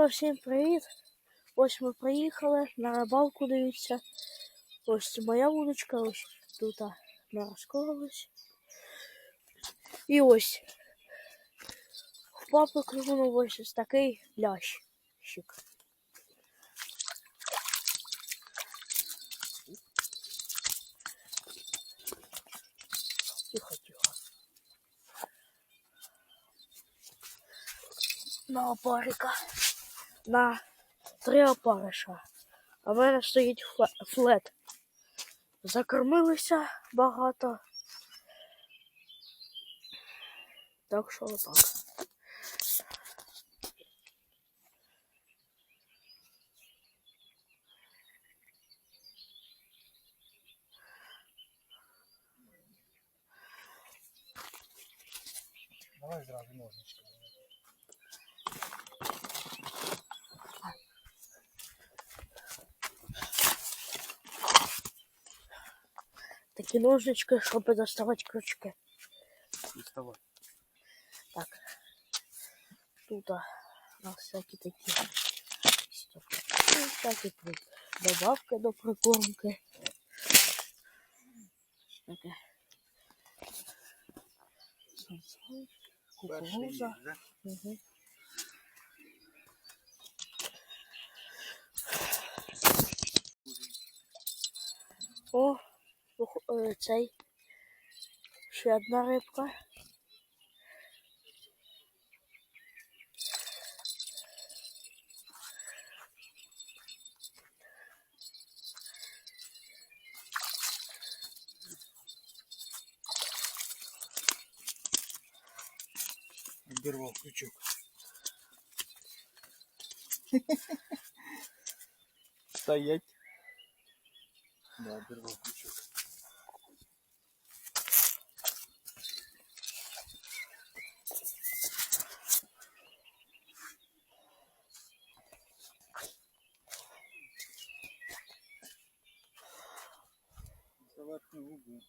що, всім привіт! Ось ми приїхали на рибалку, дивіться. Ось моя вудочка, ось тут не розкололась. І ось в папи клюнув ось ось такий лящик. Тихо, тихо. На опарика. На три опариша. А в мене стоїть фле- флет. Закормилися багато. Так що отак. Давай зразу ножнички. Такі ножнички, щоб доставати крючки. Доставай. Так. Тут а, у нас всякі такі стопки, всякі при- добавки до прикормки. Таке. Сальсовий, Перший Кукуруза. є, да? Угу. О, ух- е, цей. Ще одна рибка. Обірвав крючок. Стоять. Да, обірвав крючок. Заверхню губу.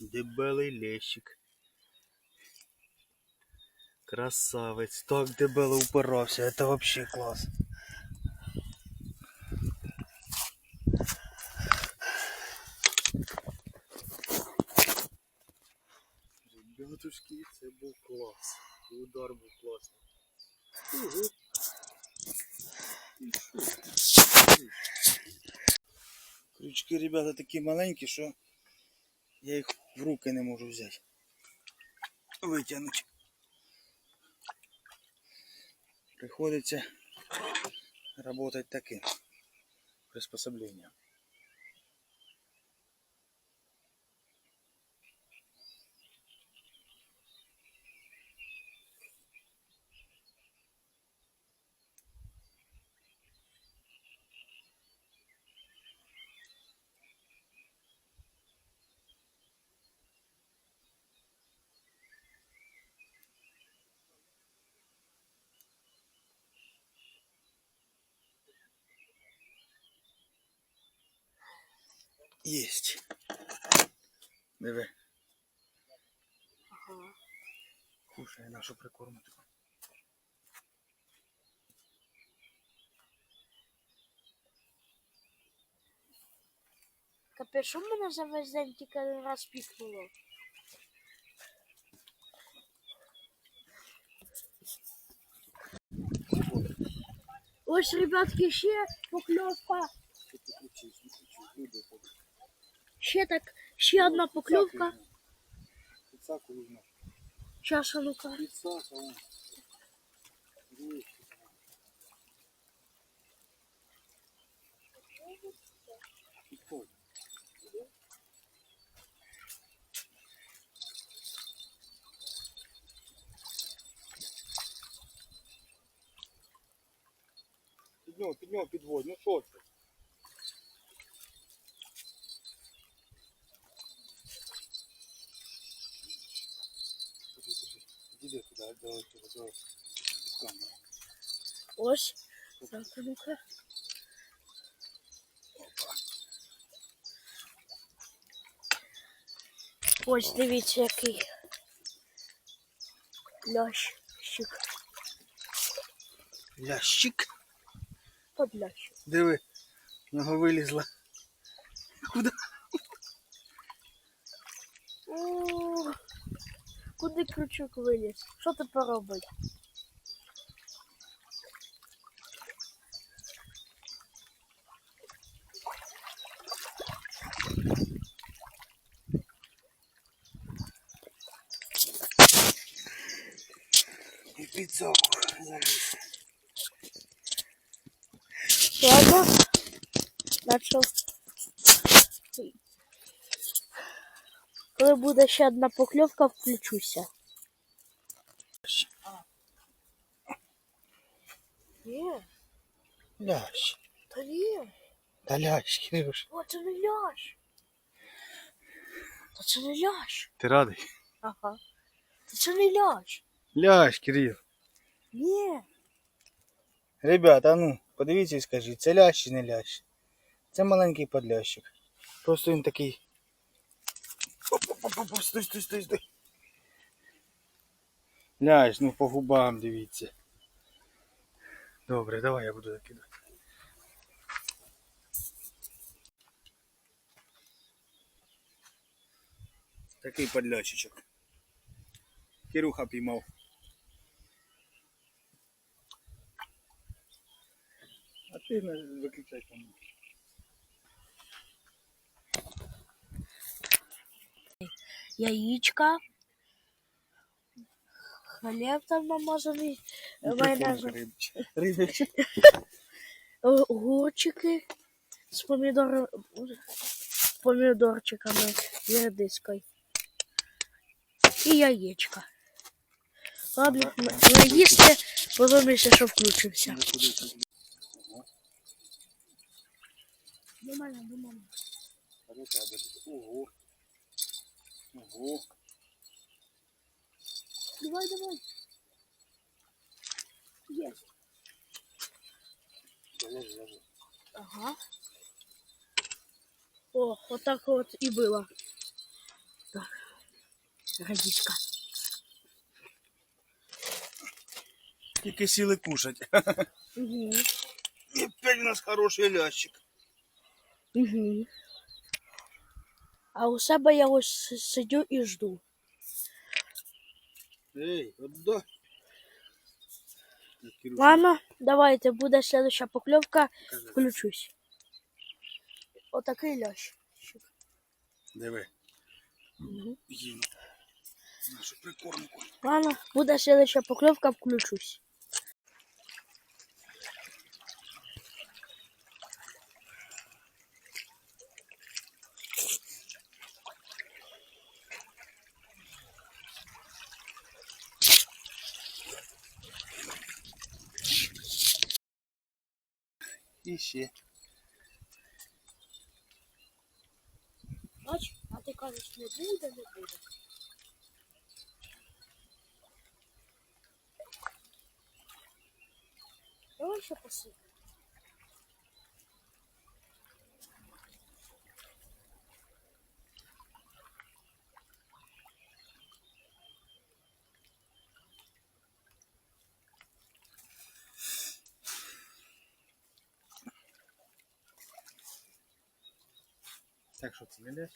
Дебелий лещик. Красавець. Так дебело упирався. Это вообще класс. Ребятушки, це був клас. Удар був класний. Ого. Крючки, ребята, такі маленькі, що я їх в руки не можу взяти. Витягнути. Приходиться работать таким приспособлением. Есть. Диви, Ага. кушає нашу прикормку. Капець, що мене за весь день тільки один раз пікнуло? Ось, ребятки, ще покльовка. Ще так, ще одна покльовка. Пицаку візьмеш. Щас, а ну-ка. Вон. Дивись. Підходь. Під нього, під нього підводь, ну що це? Іди туди, цього, до камери. Ось. Так, ну-ка. Ось дивіться який. Лящ. Подлящик. Лящик. Подлящик. Диви, в нього вилізла. Куди? Куди крючок виліз? Що тепер робити? І підсоку заліз. Ладно. Начал. Коли буде ще одна покльовка, включуся. Ні, Лящ. та ні. Та лящ, Кирюш. О, це не лящ. Та це не лящ. Ти радий? Ага. Та це не лящ. Лящ, Кирил. Ні. Ребята, а ну, подивіться і скажіть, це лящ чи не лящ? Це маленький подлящик. Просто він такий. Стой, стой, стой, стой. Лящ, ну по губам дивіться. Добре, давай я буду закидати. Такий подлящичок. Кирюха піймав. А ти виключай там. Яєчка. Хліб там намазаний. Майонез. Рибич. Огурчики з помідор... помідорчиками і редискою. І яєчка. Ладно, ми ми їсти, потім що включимося. До мене, до мене. Ого. Ого. Давай, давай. Є. Ага. О, вот так вот и было. Так. Радишка. Тільки сіли кушать. Угу. І опять у нас хороший лящик. Угу. А у себе я ось сидю і жду. Ей, отдай. Ладно, давайте, буде следующая поклевка, включусь. Отакий лящ. Диви. Угу. Нашу прикормку. Ладно, буде следующая поклевка, включусь. І ще. Бач, а ти кажеш, не буде, не буде. Давай ще посипемо. Так що це не лящ?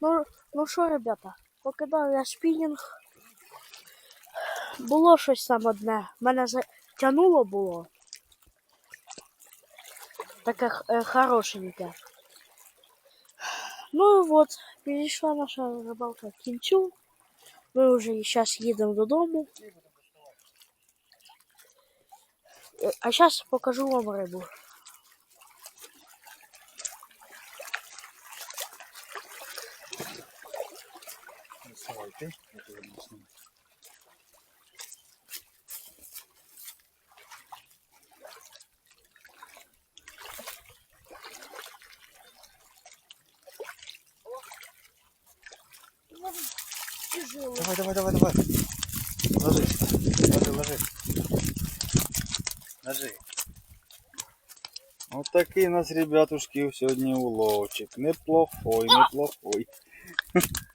Ну, ну що, ребята, покидав я спінінг. Було щось там одне. Мене затягнуло було. Таке х- е, хорошеньке. Ну і от, підійшла наша рибалка к кінцю. Ми вже зараз їдемо додому. Е, А зараз покажу вам рибу. Тяжело. Давай, давай, давай, давай. Ложись. Ложи, ложи. Ложи. Вот такие у нас, ребятушки, сегодня уловчик. Неплохой, неплохой.